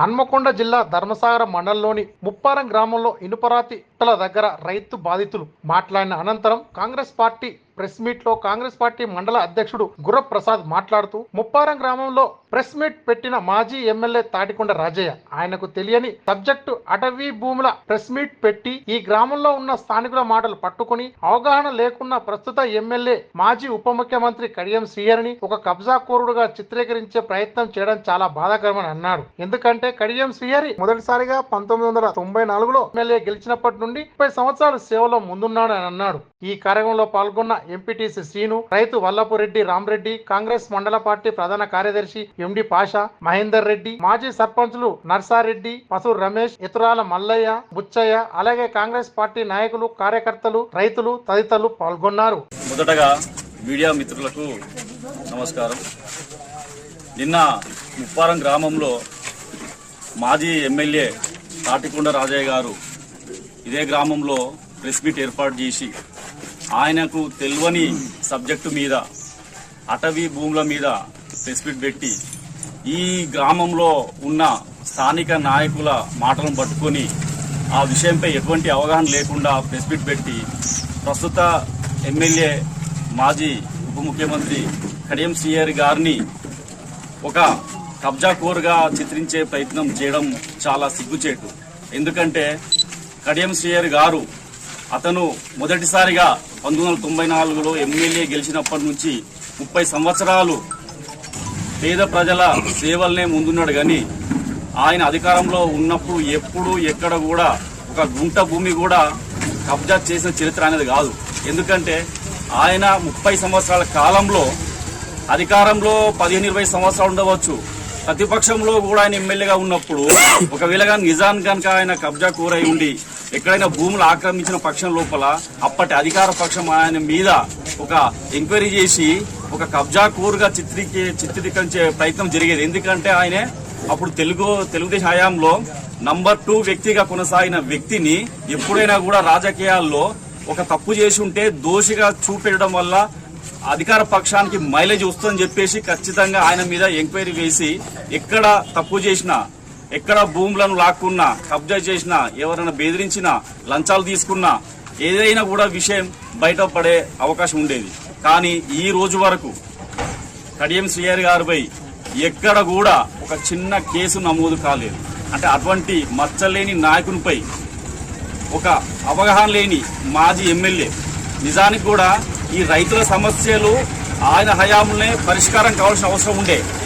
హన్మకొండ జిల్లా ధర్మసాగర మండలంలోని ముప్పారం గ్రామంలో ఇనుపరాతి దగ్గర రైతు బాధితులు మాట్లాడిన అనంతరం కాంగ్రెస్ పార్టీ ప్రెస్ మీట్లో కాంగ్రెస్ పార్టీ మండల అధ్యక్షుడు గుర్రప్రసాద్ మాట్లాడుతూ ముప్పారం గ్రామంలో ప్రెస్ మీట్ పెట్టిన మాజీ ఎమ్మెల్యే తాటికొండ రాజయ్య. ఆయనకు తెలియని సబ్జెక్టు అటవీ భూముల ప్రెస్ మీట్ పెట్టి ఈ గ్రామంలో ఉన్న స్థానికుల మాటలు పట్టుకుని అవగాహన లేకున్న ప్రస్తుత ఎమ్మెల్యే మాజీ ఉప ముఖ్యమంత్రి కడియం శ్రీహరిని ఒక కబ్జా కోరుడుగా చిత్రీకరించే ప్రయత్నం చేయడం చాలా బాధాకరమని అన్నాడు. ఎందుకంటే కడియం శ్రీహరి మొదటిసారిగా పంతొమ్మిది వందల తొంభై నాలుగులో ఎమ్మెల్యే గెలిచినప్పటి నుండి ముప్పై సంవత్సరాలు సేవలో ముందున్నాడు అని అన్నాడు. ఈ కార్యక్రమంలో పాల్గొన్న ఎంపీటీసీ శ్రీను రైతు వల్లపురెడ్డి రామ్రెడ్డి కాంగ్రెస్ మండల పార్టీ ప్రధాన కార్యదర్శి ఎండి పాషా మహేందర్ రెడ్డి మాజీ సర్పంచులు నర్సారెడ్డి పసు రమేష్ ఇతరాల మల్లయ్య బుచ్చయ్య అలాగే కాంగ్రెస్ పార్టీ నాయకులు కార్యకర్తలు రైతులు తదితరులు పాల్గొన్నారు. మొదటగా మీడియా మిత్రులకు నమస్కారం. నిన్న ముప్పారం గ్రామంలో మాజీ ఎమ్మెల్యే తాటికొండ రాజయ్య గారు ఇదే గ్రామంలో ప్రెస్ మీట్ ఏర్పాటు చేసి ఆయనకు తెలియని సబ్జెక్టు మీద అటవీ భూముల మీద ప్రెస్ మీట్ పెట్టి ఈ గ్రామంలో ఉన్న స్థానిక నాయకుల మాటలను పట్టుకొని ఆ విషయంపై ఎటువంటి అవగాహన లేకుండా ప్రెస్ మీట్ పెట్టి ప్రస్తుత ఎమ్మెల్యే మాజీ ఉప ముఖ్యమంత్రి కడియం సిఆర్ గారిని ఒక కబ్జా కోరుగా చిత్రించే ప్రయత్నం చేయడం చాలా సిగ్గుచేటు. ఎందుకంటే కడియం సిఆర్ గారు అతను మొదటిసారిగా పంతొమ్మిది వందల తొంభై నాలుగులో ఎమ్మెల్యే గెలిచినప్పటి నుంచి ముప్పై సంవత్సరాలు పేద ప్రజల సేవలనే ముందున్నాడు. కానీ ఆయన అధికారంలో ఉన్నప్పుడు ఎప్పుడు ఎక్కడ కూడా ఒక గుంట భూమి కూడా కబ్జా చేసిన చరిత్ర అనేది కాదు. ఎందుకంటే ఆయన ముప్పై సంవత్సరాల కాలంలో అధికారంలో పదిహేను ఇరవై సంవత్సరాలు ఉండవచ్చు. ప్రతిపక్షంలో కూడా ఆయన ఎమ్మెల్యేగా ఉన్నప్పుడు ఒకవేళ కానీ నిజాన్ కనుక ఆయన కబ్జా కూరై ఉండి ఎక్కడైనా భూములు ఆక్రమించిన పక్షం లోపల అప్పటి అధికార పక్షం ఆయన మీద ఒక ఎంక్వైరీ చేసి ఒక కబ్జా కూరుగా చిత్రీకి చిత్రీకరించే ప్రయత్నం జరిగేది. ఎందుకంటే ఆయనే అప్పుడు తెలుగు తెలుగుదేశం హయాంలో నంబర్ టూ వ్యక్తిగా కొనసాగిన వ్యక్తిని ఎప్పుడైనా కూడా రాజకీయాల్లో ఒక తప్పు చేసి ఉంటే దోషిగా చూపెట్టడం వల్ల అధికార పక్షానికి మైలేజ్ వస్తుందని చెప్పేసి ఖచ్చితంగా ఆయన మీద ఎంక్వైరీ వేసి ఎక్కడ తప్పు చేసినా ఎక్కడ భూములను లాక్కున్నా కబ్జా చేసినా ఎవరైనా బెదిరించినా లంచాలు తీసుకున్నా ఏదైనా కూడా విషయం బయటపడే అవకాశం ఉండేది. కానీ ఈ రోజు వరకు కడియం శ్రీయారి గారిపై ఎక్కడ కూడా ఒక చిన్న కేసు నమోదు కాలేదు. అంటే అటువంటి మచ్చలేని నాయకునిపై ఒక అవగాహన లేని మాజీ ఎమ్మెల్యే నిజానికి కూడా ఈ రైతుల సమస్యలు ఆయన హయాంలోనే పరిష్కారం కావాల్సిన అవసరం ఉండే.